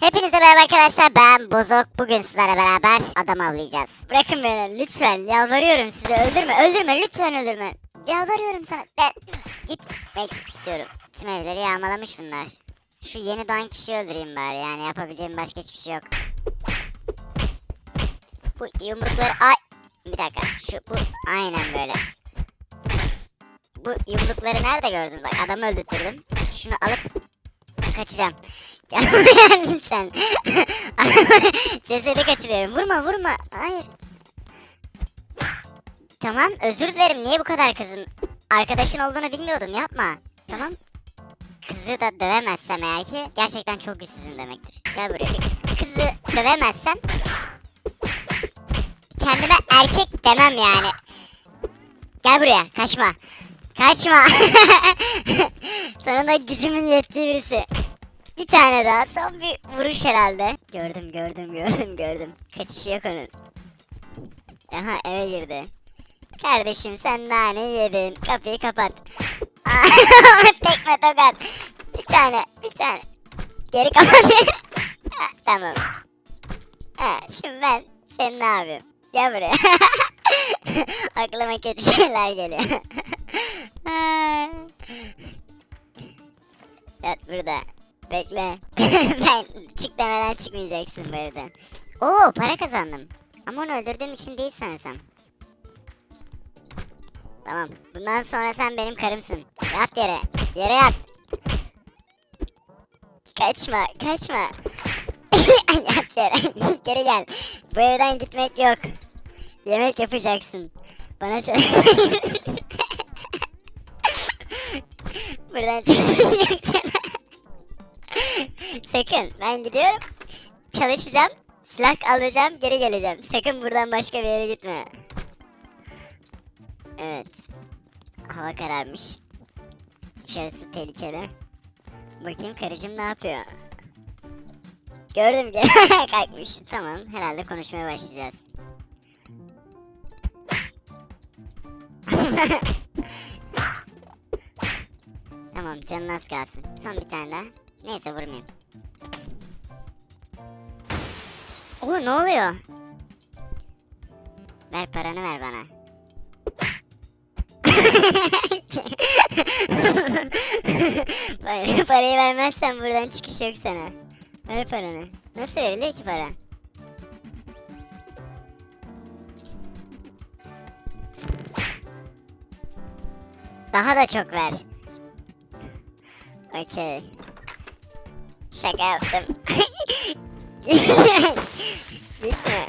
Hepinize merhaba arkadaşlar ben Bozok. Bugün sizlerle beraber adam avlayacağız. Bırakın beni lütfen yalvarıyorum size öldürme öldürme lütfen öldürme. Yalvarıyorum sana ben gitmek istiyorum. Tüm evleri yağmalamış bunlar. Şu yeni doğan kişiyi öldüreyim bari yani yapabileceğim başka hiçbir şey yok. Bu yumrukları ay bir dakika şu bu aynen böyle. Bu yumrukları nerede gördün bak adamı öldürttürdüm. Şunu alıp kaçacağım. Buraya lütfen. Cesedi kaçırıyorum. Vurma vurma. Hayır. Tamam özür dilerim. Niye bu kadar kızın? Arkadaşın olduğunu bilmiyordum yapma. Tamam. Kızı da dövemezsem eğer ki gerçekten çok güçsüzüm demektir. Gel buraya. Kızı dövemezsem kendime erkek demem yani. Gel buraya kaçma. Kaçma. Sonunda gücümün yettiği birisi. Bir tane daha son bir vuruş herhalde. Gördüm gördüm gördüm gördüm. Kaçışı yok onun. Aha eve girdi. Kardeşim sen nane yedin. Kapıyı kapat. Tekme tokat. Bir tane bir tane. Geri kapat. Tamam. Ha, şimdi ben sen ne yapayım? Gel buraya. Aklıma kötü şeyler geliyor. Yat burada. Bekle. ben çık demeden çıkmayacaksın bu evden. Oo para kazandım. Ama onu öldürdüğüm için değil sanırsam. Tamam. Bundan sonra sen benim karımsın. Yat yere. Yere yat. Kaçma. Kaçma. yat yere. Geri gel. Bu evden gitmek yok. Yemek yapacaksın. Bana çalış. Buradan çalışacaksın. Sakın ben gidiyorum. Çalışacağım. Silah alacağım geri geleceğim. Sakın buradan başka bir yere gitme. Evet. Hava kararmış. Dışarısı tehlikeli. Bakayım karıcığım ne yapıyor. Gördüm ki kalkmış. Tamam herhalde konuşmaya başlayacağız. tamam canın az kalsın. Son bir tane daha. Neyse vurmayayım. Oo ne oluyor? Ver paranı ver bana. Par- Parayı vermezsen buradan çıkış yok sana. Ver paranı. Nasıl verilir ki para? Daha da çok ver. Okey. Şaka yaptım. gitme.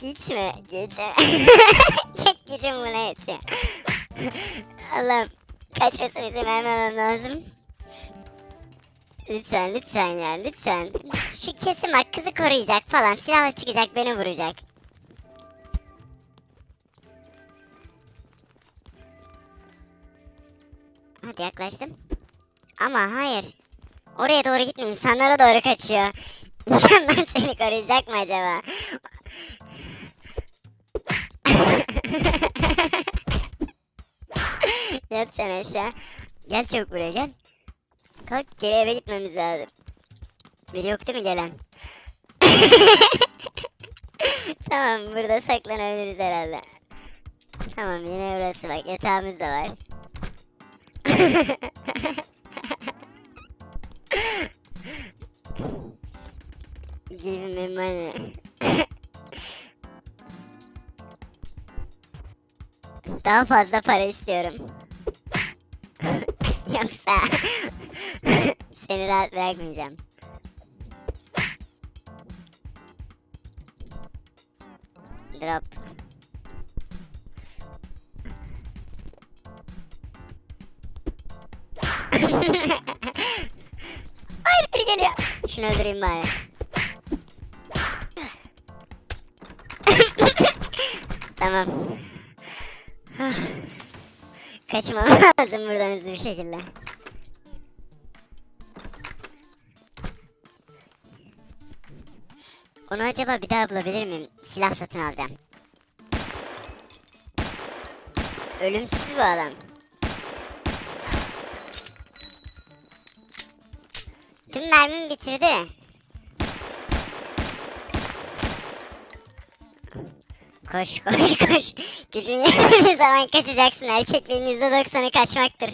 Gitme. Gitme. Tek gücüm buna yetiyor. Allah'ım. Kaçmasına izin vermemem lazım. Lütfen lütfen ya lütfen. Şu kesim bak kızı koruyacak falan. Silahla çıkacak beni vuracak. Hadi yaklaştım. Ama hayır. Oraya doğru gitme insanlara doğru kaçıyor. İnsanlar seni koruyacak mı acaba? Yat sen aşağı. Gel çabuk buraya gel. Kalk geri eve gitmemiz lazım. Biri yok değil mi gelen? tamam burada saklanabiliriz herhalde. Tamam yine burası bak yatağımız da var. Give me money. Daha fazla para istiyorum. Yoksa seni rahat bırakmayacağım. Drop. Hayır geliyor. Şunu öldüreyim bari. Tamam. Kaçmam lazım buradan hızlı bir şekilde. Onu acaba bir daha bulabilir miyim? Silah satın alacağım. Ölümsüz bu adam. Tüm mermimi bitirdi. Koş koş koş. Gücün yetmediği zaman kaçacaksın. Erkekliğin %90'ı kaçmaktır.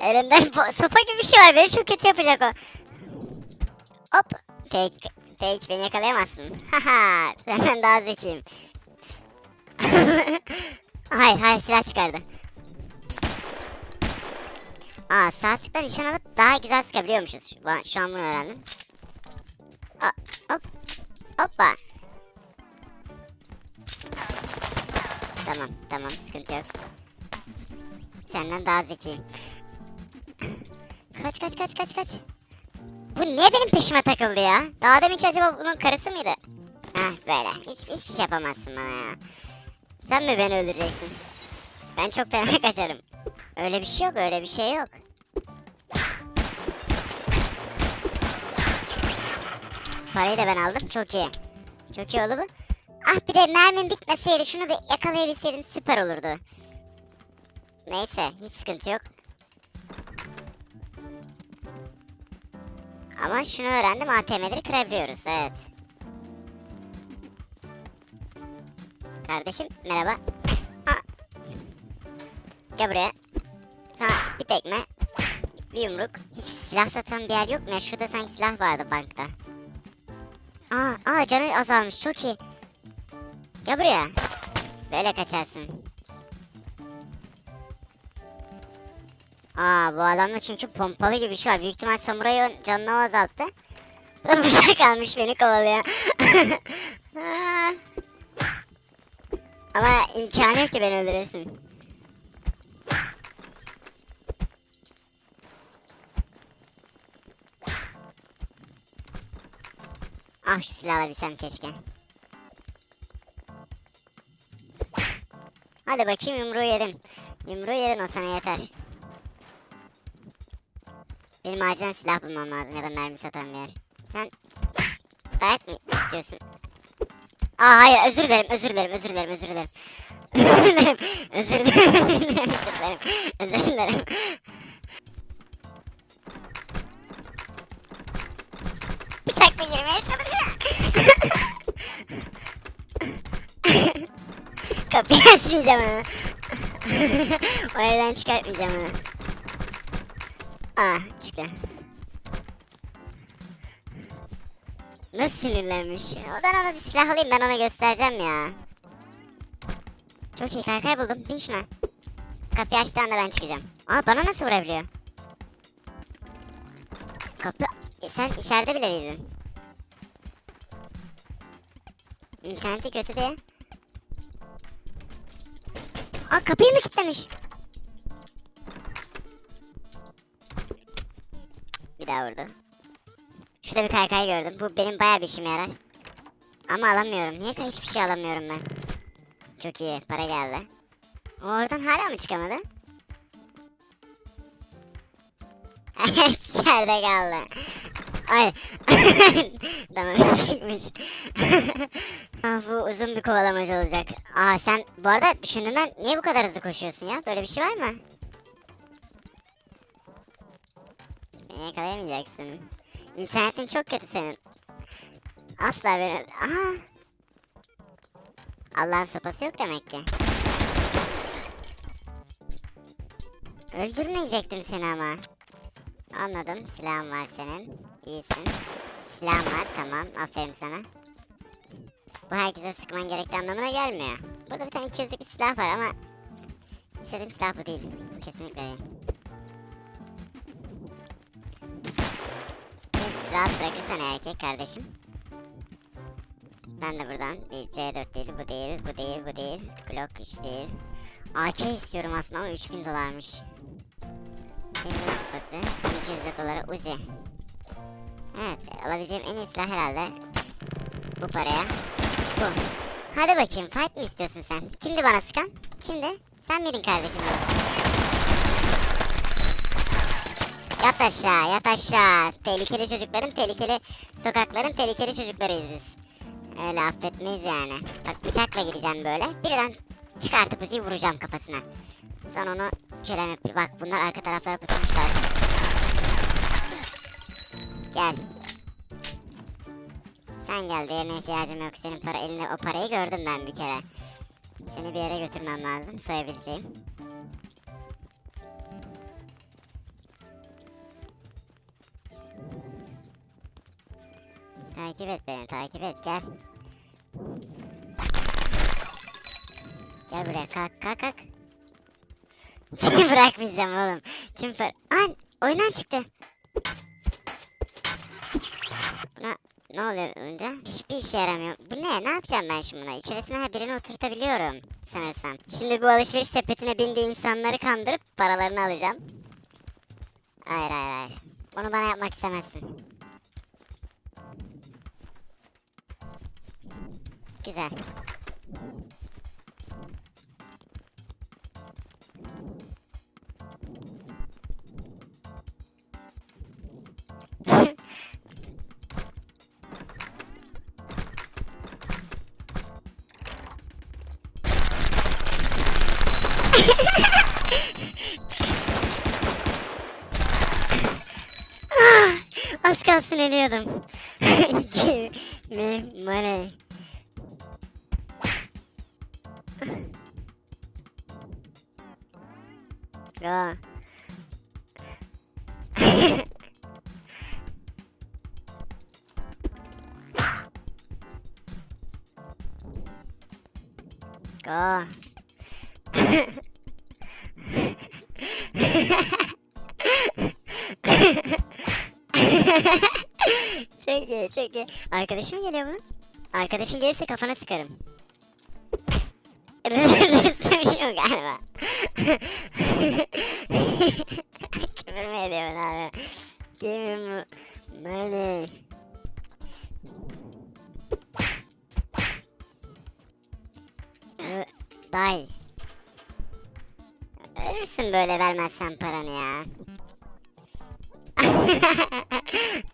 Elinden po- sopa gibi bir şey var. Beni çok kötü yapacak o. Hop. Fake. Fake beni yakalayamazsın. Haha. Senden daha zekiyim. hayır hayır silah çıkardı. Aa sağ tıkla nişan alıp daha güzel sıkabiliyormuşuz. Şu, an- bunu öğrendim. Hop. Hoppa. Tamam tamam sıkıntı yok. Senden daha zekiyim. Kaç kaç kaç kaç kaç. Bu niye benim peşime takıldı ya? Daha deminki acaba bunun karısı mıydı? Heh böyle. Hiç, hiçbir şey yapamazsın bana ya. Sen mi beni öldüreceksin? Ben çok fena kaçarım. Öyle bir şey yok öyle bir şey yok. Parayı da ben aldım çok iyi. Çok iyi oldu bu. Ah bir de mermim bitmeseydi şunu bir yakalayabilseydim süper olurdu. Neyse hiç sıkıntı yok. Ama şunu öğrendim ATM'leri kırabiliyoruz evet. Kardeşim merhaba. Aa. Gel buraya. Sana bir tekme. Bir yumruk. Hiç silah satan bir yer yok mu ya? Şurada sanki silah vardı bankta. Aa, aa canı azalmış çok iyi. Gel buraya. Böyle kaçarsın. Aa bu adamda çünkü pompalı gibi bir şey var. Büyük ihtimal samurayı canını o azalttı. Bıçak almış beni kovalıyor. Ama imkanı yok ki beni öldüresin. Ah şu silahı alabilsem keşke. Hadi bakayım yumruğu yedin. Yumruğu yedin o sana yeter. Benim acilen silah bulmam lazım ya da mermi satan bir yer. Sen dayak mı istiyorsun? Aa hayır özür dilerim özür dilerim özür dilerim özür dilerim. Özür dilerim özür dilerim özür dilerim özür dilerim özür dilerim. Bıçakla girmeye çalışıyor. Kapıyı açmayacağım onu. o evden çıkartmayacağım onu. Aa çıktı. Nasıl sinirlenmiş? Ben ona bir silah alayım ben ona göstereceğim ya. Çok iyi kaykay buldum. Bin şuna. Kapıyı açtığı anda ben çıkacağım. Aa bana nasıl vurabiliyor? Kapı... E, sen içeride bile değildin. İnterneti kötü diye. Aa kapıyı mı kilitlemiş? Bir daha vurdu. Şurada bir kaykay gördüm. Bu benim bayağı bir işime yarar. Ama alamıyorum. Niye hiçbir şey alamıyorum ben? Çok iyi. Para geldi. Oradan hala mı çıkamadı? Evet içeride kaldı. Ay. tamam çıkmış. Ah, bu uzun bir kovalamacı olacak. Aa sen bu arada düşündüğümden niye bu kadar hızlı koşuyorsun ya? Böyle bir şey var mı? Beni yakalayamayacaksın. İnternetin çok kötü senin. Asla beni... Aha. Allah'ın sopası yok demek ki. Öldürmeyecektim seni ama. Anladım. Silahın var senin. İyisin. Silahın var. Tamam. Aferin sana. Bu herkese sıkman gerektiği anlamına gelmiyor. Burada bir tane 200'lük bir silah var ama istediğim silah bu değil. Kesinlikle değil. Rahat bırakırsan erkek kardeşim. Ben de buradan bir C4 değil, bu değil, bu değil, bu değil. Glock 3 değil. AK istiyorum aslında ama 3000 dolarmış. Benim sıpası 200 dolara Uzi. Evet alabileceğim en iyi silah herhalde bu paraya. Bu. Hadi bakayım fight mi istiyorsun sen? Kimdi bana sıkan? Kimdi? Sen miydin kardeşim? Yat aşağı yat aşağı. Tehlikeli çocukların tehlikeli sokakların tehlikeli çocuklarıyız biz. Öyle affetmeyiz yani. Bak bıçakla gireceğim böyle. Birden çıkartıp Uzi'yi vuracağım kafasına. Sonra onu kölem yap- Bak bunlar arka taraflara pusmuşlar. Gel. Sen gel diğerine ihtiyacım yok. Senin para elinde o parayı gördüm ben bir kere. Seni bir yere götürmem lazım. Soyabileceğim. Takip et beni, takip et gel. Gel buraya kalk kalk kalk. Seni bırakmayacağım oğlum. Tüm par... An oyundan çıktı. Buna ne oluyor önce? Hiçbir işe yaramıyor. Bu ne? Ne yapacağım ben şimdi buna? İçerisine her birini oturtabiliyorum sanırsam. Şimdi bu alışveriş sepetine bindiği insanları kandırıp paralarını alacağım. Hayır hayır hayır. Onu bana yapmak istemezsin. Güzel. Kalsın ölüyordum. Give me money. Go. Go. Çok iyi, çok iyi. Arkadaşım geliyor bunun. Arkadaşın gelirse kafana sıkarım. Resim şu galiba. Küfür mü abi? Give me money. Day. Ölürsün böyle vermezsen paranı ya.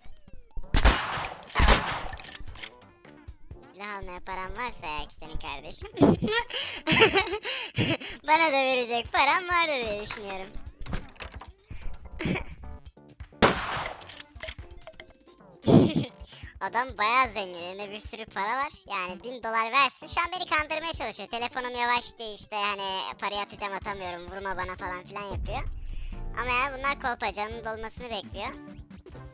Almaya param varsa eğer ki senin kardeşim. Bana da verecek param vardır diye düşünüyorum. Adam bayağı zengin. Elinde bir sürü para var. Yani bin dolar versin. Şu an beni kandırmaya çalışıyor. Telefonum yavaş diye işte hani parayı atacağım atamıyorum. Vurma bana falan filan yapıyor. Ama ya bunlar kolpa. Canının dolmasını bekliyor.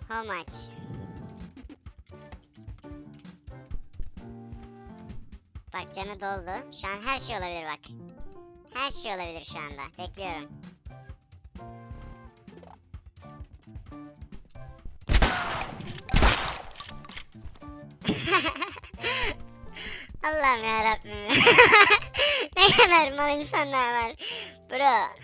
How much? Bak canı doldu. Şu an her şey olabilir bak. Her şey olabilir şu anda. Bekliyorum. Allah'ım yarabbim. ne kadar mal insanlar var. Bro.